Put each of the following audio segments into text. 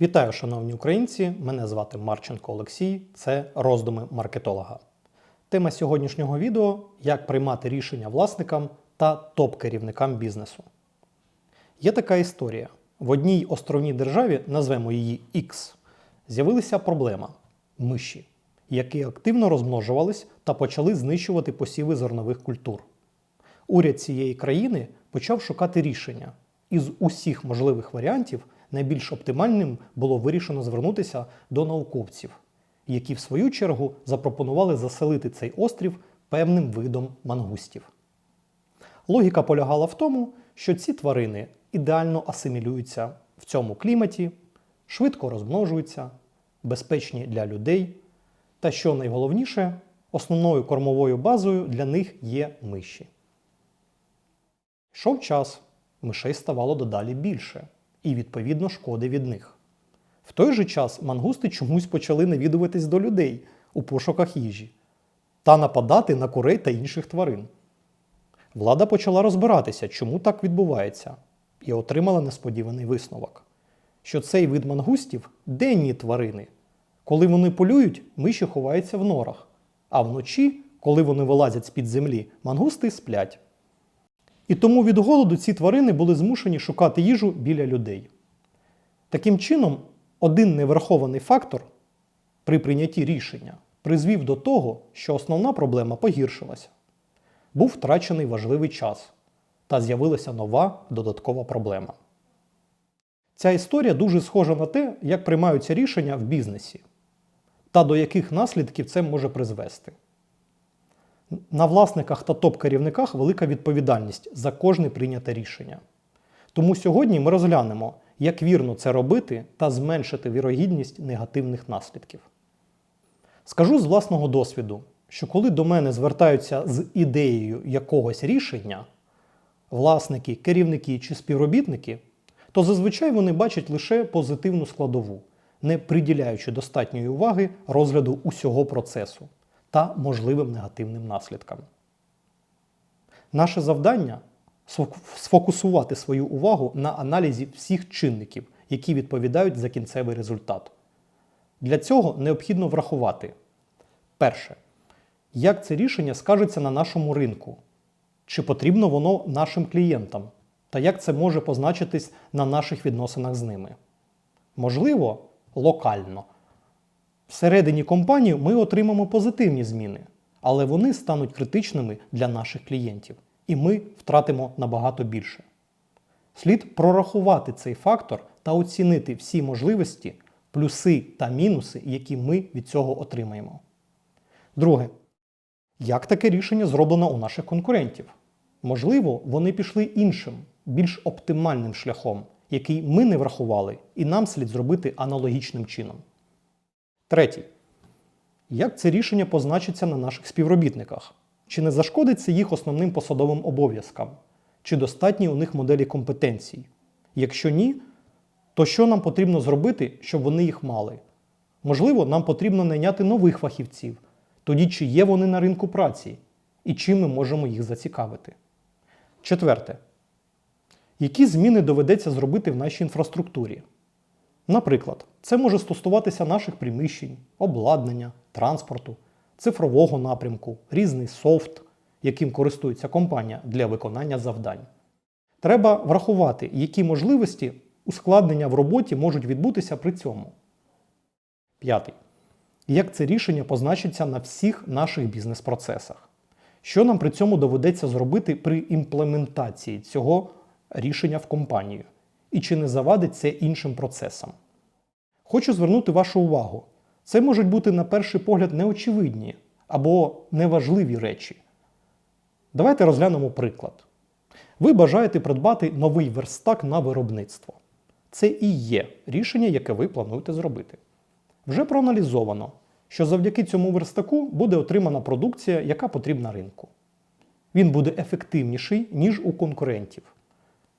Вітаю, шановні українці! Мене звати Марченко Олексій, це роздуми маркетолога. Тема сьогоднішнього відео як приймати рішення власникам та топ-керівникам бізнесу. Є така історія. В одній островній державі, назвемо її X, з'явилася проблема миші, які активно розмножувались та почали знищувати посіви зернових культур. Уряд цієї країни почав шукати рішення. Із усіх можливих варіантів найбільш оптимальним було вирішено звернутися до науковців, які в свою чергу запропонували заселити цей острів певним видом мангустів. Логіка полягала в тому, що ці тварини ідеально асимілюються в цьому кліматі, швидко розмножуються, безпечні для людей, та що найголовніше, основною кормовою базою для них є миші. Йшов час, мишей ставало дедалі більше, і, відповідно, шкоди від них. В той же час мангусти чомусь почали навідуватись до людей у пошуках їжі та нападати на курей та інших тварин. Влада почала розбиратися, чому так відбувається, і отримала несподіваний висновок, що цей вид мангустів денні тварини. Коли вони полюють, миші ховаються в норах, а вночі, коли вони вилазять з-під землі, мангусти сплять. І тому від голоду ці тварини були змушені шукати їжу біля людей. Таким чином, один неврахований фактор при прийнятті рішення призвів до того, що основна проблема погіршилася. Був втрачений важливий час та з'явилася нова додаткова проблема. Ця історія дуже схожа на те, як приймаються рішення в бізнесі та до яких наслідків це може призвести. На власниках та топ-керівниках велика відповідальність за кожне прийняте рішення. Тому сьогодні ми розглянемо, як вірно це робити та зменшити вірогідність негативних наслідків. Скажу з власного досвіду, що коли до мене звертаються з ідеєю якогось рішення, власники, керівники чи співробітники, то зазвичай вони бачать лише позитивну складову, не приділяючи достатньої уваги розгляду усього процесу та можливим негативним наслідкам. Наше завдання сфокусувати свою увагу на аналізі всіх чинників, які відповідають за кінцевий результат. Для цього необхідно врахувати перше, як це рішення скажеться на нашому ринку, чи потрібно воно нашим клієнтам, та як це може позначитись на наших відносинах з ними. Можливо, локально. Всередині компанії ми отримаємо позитивні зміни, але вони стануть критичними для наших клієнтів, і ми втратимо набагато більше. Слід прорахувати цей фактор та оцінити всі можливості, плюси та мінуси, які ми від цього отримаємо. Друге, як таке рішення зроблено у наших конкурентів? Можливо, вони пішли іншим, більш оптимальним шляхом, який ми не врахували, і нам слід зробити аналогічним чином. Третій. Як це рішення позначиться на наших співробітниках? Чи не зашкодить це їх основним посадовим обов'язкам? Чи достатні у них моделі компетенцій? Якщо ні, то що нам потрібно зробити, щоб вони їх мали? Можливо, нам потрібно найняти нових фахівців, тоді чи є вони на ринку праці, і чим ми можемо їх зацікавити. Четверте. Які зміни доведеться зробити в нашій інфраструктурі? Наприклад, це може стосуватися наших приміщень, обладнання, транспорту, цифрового напрямку, різний софт, яким користується компанія для виконання завдань. Треба врахувати, які можливості ускладнення в роботі можуть відбутися при цьому. П'ятий. Як це рішення позначиться на всіх наших бізнес-процесах? Що нам при цьому доведеться зробити при імплементації цього рішення в компанію? І чи не завадить це іншим процесам? Хочу звернути вашу увагу. Це можуть бути, на перший погляд, неочевидні або неважливі речі. Давайте розглянемо приклад. Ви бажаєте придбати новий верстак на виробництво. Це і є рішення, яке ви плануєте зробити. Вже проаналізовано, що завдяки цьому верстаку буде отримана продукція, яка потрібна ринку. Він буде ефективніший, ніж у конкурентів.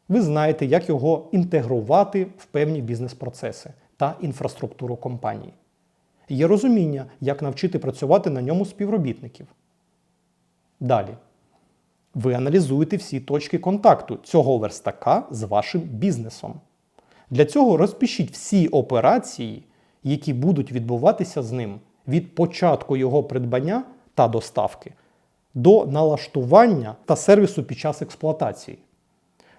Ви знаєте, як його інтегрувати в певні бізнес-процеси та інфраструктуру компанії. Є розуміння, як навчити працювати на ньому співробітників. Далі. Ви аналізуєте всі точки контакту цього верстака з вашим бізнесом. Для цього розпишіть всі операції, які будуть відбуватися з ним від початку його придбання та доставки до налаштування та сервісу під час експлуатації.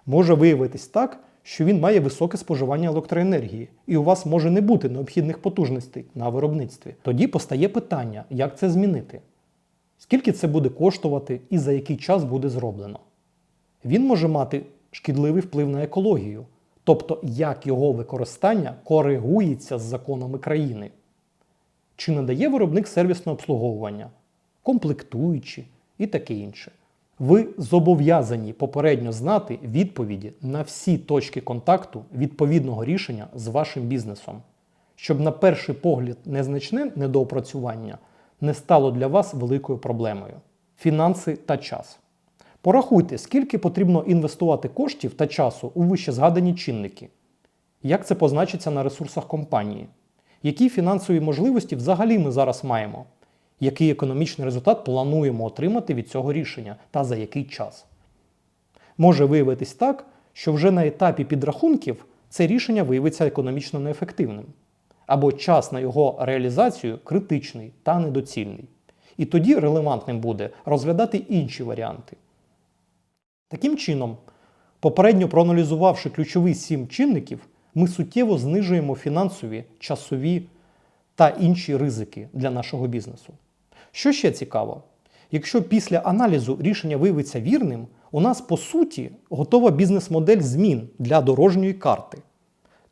Може виявитись так, що він має високе споживання електроенергії, і у вас може не бути необхідних потужностей на виробництві. Тоді постає питання, як це змінити. Скільки це буде коштувати і за який час буде зроблено. Він може мати шкідливий вплив на екологію, тобто як його використання коригується з законами країни. Чи надає виробник сервісне обслуговування, комплектуючі і таке інше. Ви зобов'язані попередньо знати відповіді на всі точки контакту відповідного рішення з вашим бізнесом, щоб на перший погляд незначне недоопрацювання не стало для вас великою проблемою. Фінанси та час. Порахуйте, скільки потрібно інвестувати коштів та часу у вище згадані чинники. Як це позначиться на ресурсах компанії? Які фінансові можливості взагалі ми зараз маємо? Який економічний результат плануємо отримати від цього рішення та за який час? Може виявитись так, що вже на етапі підрахунків це рішення виявиться економічно неефективним, або час на його реалізацію критичний та недоцільний. І тоді релевантним буде розглядати інші варіанти. Таким чином, попередньо проаналізувавши ключові сім чинників, ми суттєво знижуємо фінансові, часові та інші ризики для нашого бізнесу. Що ще цікаво? Якщо після аналізу рішення виявиться вірним, у нас по суті готова бізнес-модель змін для дорожньої карти.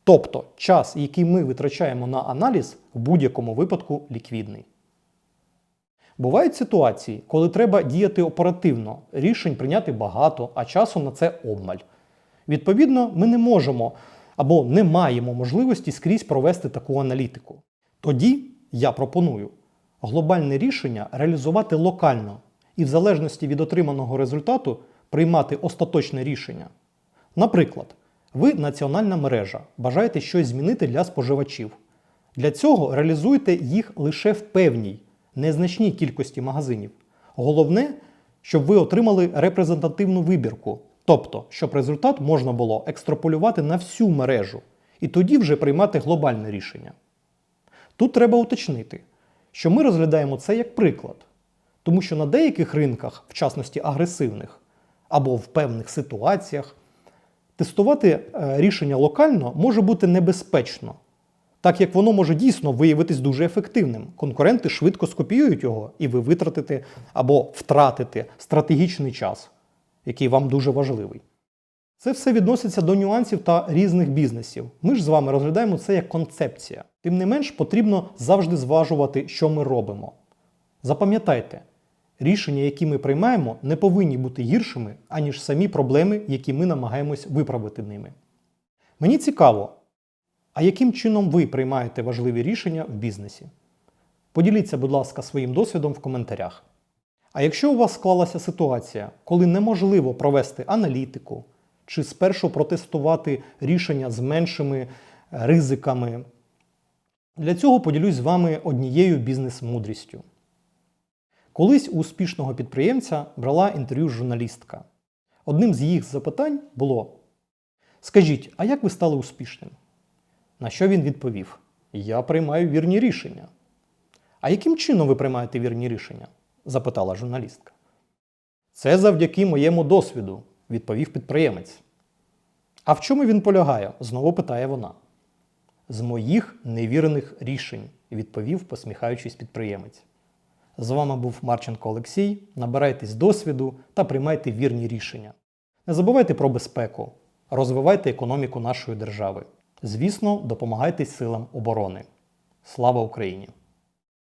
Тобто час, який ми витрачаємо на аналіз, в будь-якому випадку ліквідний. Бувають ситуації, коли треба діяти оперативно, рішень прийняти багато, а часу на це обмаль. Відповідно, ми не можемо або не маємо можливості скрізь провести таку аналітику. Тоді я пропоную глобальне рішення реалізувати локально і в залежності від отриманого результату приймати остаточне рішення. Наприклад, ви національна мережа, бажаєте щось змінити для споживачів. Для цього реалізуйте їх лише в певній, незначній кількості магазинів. Головне, щоб ви отримали репрезентативну вибірку, тобто, щоб результат можна було екстраполювати на всю мережу і тоді вже приймати глобальне рішення. Тут треба уточнити, що ми розглядаємо це як приклад, тому що на деяких ринках, в частності агресивних, або в певних ситуаціях, тестувати е, рішення локально може бути небезпечно, так як воно може дійсно виявитись дуже ефективним. Конкуренти швидко скопіюють його, і ви витратите або втратите стратегічний час, який вам дуже важливий. Це все відноситься до нюансів та різних бізнесів. Ми ж з вами розглядаємо це як концепція. Тим не менш, потрібно завжди зважувати, що ми робимо. Запам'ятайте, рішення, які ми приймаємо, не повинні бути гіршими, аніж самі проблеми, які ми намагаємось виправити ними. Мені цікаво, а яким чином ви приймаєте важливі рішення в бізнесі? Поділіться, будь ласка, своїм досвідом в коментарях. А якщо у вас склалася ситуація, коли неможливо провести аналітику, чи спершу протестувати рішення з меншими ризиками. Для цього поділюсь з вами однією бізнес-мудрістю. Колись у успішного підприємця брала інтерв'ю журналістка. Одним з їх запитань було: Скажіть, а як ви стали успішним? На що він відповів: Я приймаю вірні рішення. А яким чином ви приймаєте вірні рішення? запитала журналістка. Це завдяки моєму досвіду, відповів підприємець. А в чому він полягає? знову питає вона. З моїх невірних рішень, відповів, посміхаючись підприємець. З вами був Марченко Олексій. Набирайтесь досвіду та приймайте вірні рішення. Не забувайте про безпеку, розвивайте економіку нашої держави. Звісно, допомагайте силам оборони. Слава Україні!